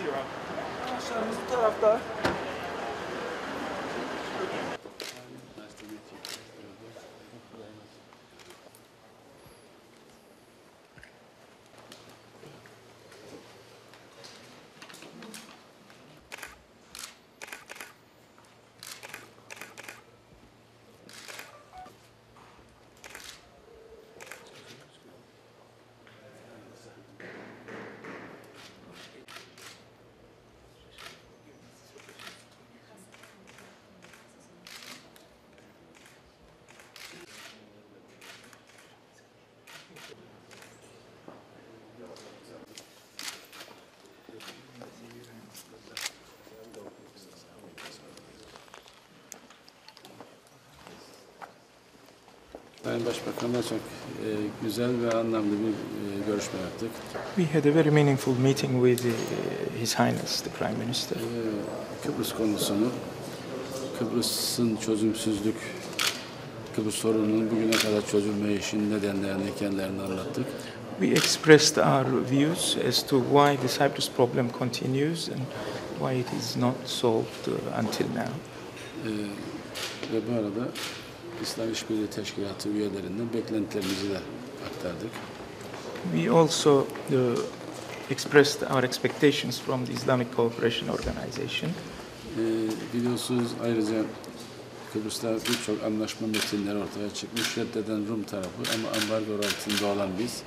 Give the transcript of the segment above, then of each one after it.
Zero. Arkadaşlarımız bu tarafta. Sayın Başbakan'la çok e, güzel ve anlamlı bir e, görüşme yaptık. We had a very meaningful meeting with uh, His Highness the Prime Minister. E, Kıbrıs konusunu, Kıbrıs'ın çözümsüzlük, Kıbrıs sorununun bugüne kadar çözülmeyişinin nedenlerini kendilerine anlattık. We expressed our views as to why the Cyprus problem continues and why it is not solved uh, until now. E, ve bu arada İslam İşbirliği Teşkilatı üyelerinden beklentilerimizi de aktardık. We also uh, expressed our expectations from the Islamic Cooperation Organization. E, biliyorsunuz ayrıca Kıbrıs'ta birçok anlaşma metinleri ortaya çıkmış. Reddeden Rum tarafı ama ambargo altında olan biz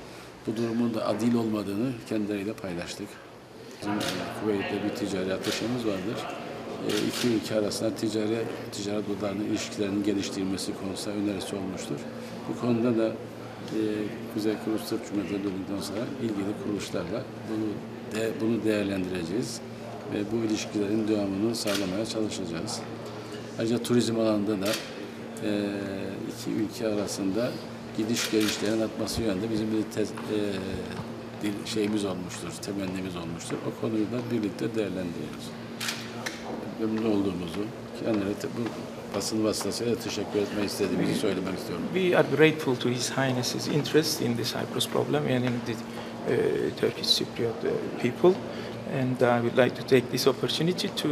bu durumun da adil olmadığını kendileriyle paylaştık. Bizim Kuveyt'te bir ticari ateşimiz vardır. E, iki ülke arasında ticari ticaret odağının ilişkilerinin geliştirilmesi konusunda önerisi olmuştur. Bu konuda da e, Kuzey Kıbrıs Türk Cumhuriyeti döndükten sonra ilgili kuruluşlarla bunu, de, bunu değerlendireceğiz ve bu ilişkilerin devamını sağlamaya çalışacağız. Ayrıca turizm alanında da e, iki ülke arasında gidiş gelişlerin artması yönünde bizim bir tez, e, şeyimiz olmuştur, temennimiz olmuştur. O konuyu da birlikte değerlendiriyoruz. Memnun olduğumuzu, kendilerine te- bu basın vasıtasıyla teşekkür etmek istediğimizi söylemek istiyorum. We are grateful to His Highness's interest in the Cyprus problem and in the uh, Turkish Cypriot uh, people. And I would like to take this opportunity to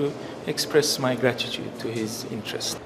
express my gratitude to his interest.